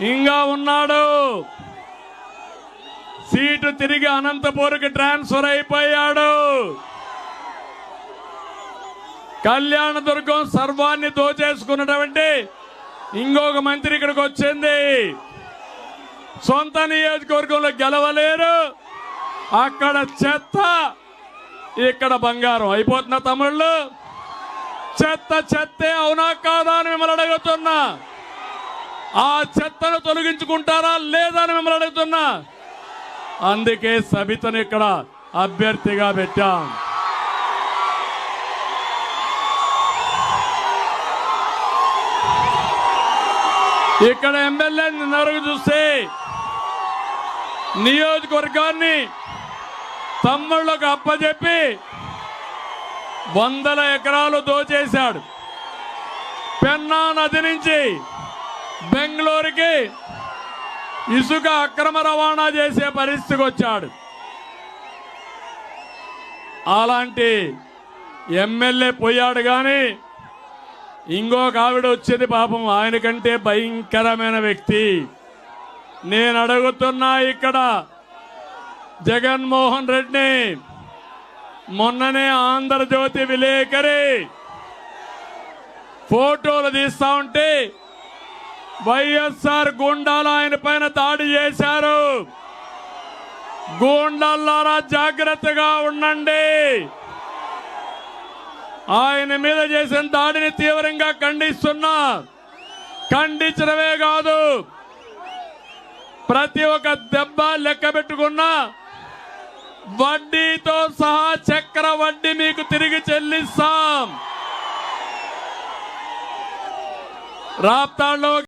ఇంకా ఉన్నాడు. సీటు తిరిగి అనంతపూర్కి ట్రాన్స్ఫర్ అయిపోయాడు. కళ్యాణదుర్గం సర్వాన్ని దోచేసుకున్నటువంటి ఇంకొక మంత్రి ఇక్కడికి వచ్చింది. సొంత నియోజకవర్గంలో గెలవలేరు. అక్కడ చెత్త ఇక్కడ బంగారం. అయిపోతున్న తమిళ్ళు చెత్త చెత్తే అవునా కాదా అని మిమ్మల్ని అడుగుతున్నా. ఆ చెత్తను తొలగించుకుంటారా లేదా అని మిమ్మల్ని అడుగుతున్నా. అందుకే సబితను ఇక్కడ అభ్యర్థిగా పెట్టాం. ఇక్కడ ఎమ్మెల్యే నరుగు చూస్తే నియోజకవర్గాన్ని తమ్ముళ్ళకు అప్పచెప్పి వందల ఎకరాలు దోచేశాడు. పెన్నా నది నుంచి బెంగళూరుకి ఇసుక అక్రమ రవాణా చేసే పరిస్థితికి వచ్చాడు. అలాంటి ఎమ్మెల్యే పోయాడు కానీ ఇంకొక ఆవిడ వచ్చేది పాపం ఆయన కంటే భయంకరమైన వ్యక్తి. నేను అడుగుతున్నా ఇక్కడ జగన్మోహన్ రెడ్డిని మొన్ననే ఆంధ్రజ్యోతి విలేకరి ఫోటోలు తీస్తా ఉంటే వైఎస్ఆర్ గుండాలు ఆయన పైన దాడి చేశారు. గూండాలారా జాగ్రత్తగా ఉండండి. ఆయన మీద చేసిన దాడిని తీవ్రంగా ఖండిస్తున్నా. ఖండించడమే కాదు ప్రతి ఒక్క దెబ్బ లెక్క పెట్టుకున్నా వడ్డీతో సహా చక్ర వడ్డీ మీకు తిరిగి చెల్లిస్తాం. రాప్తాళ్ళలో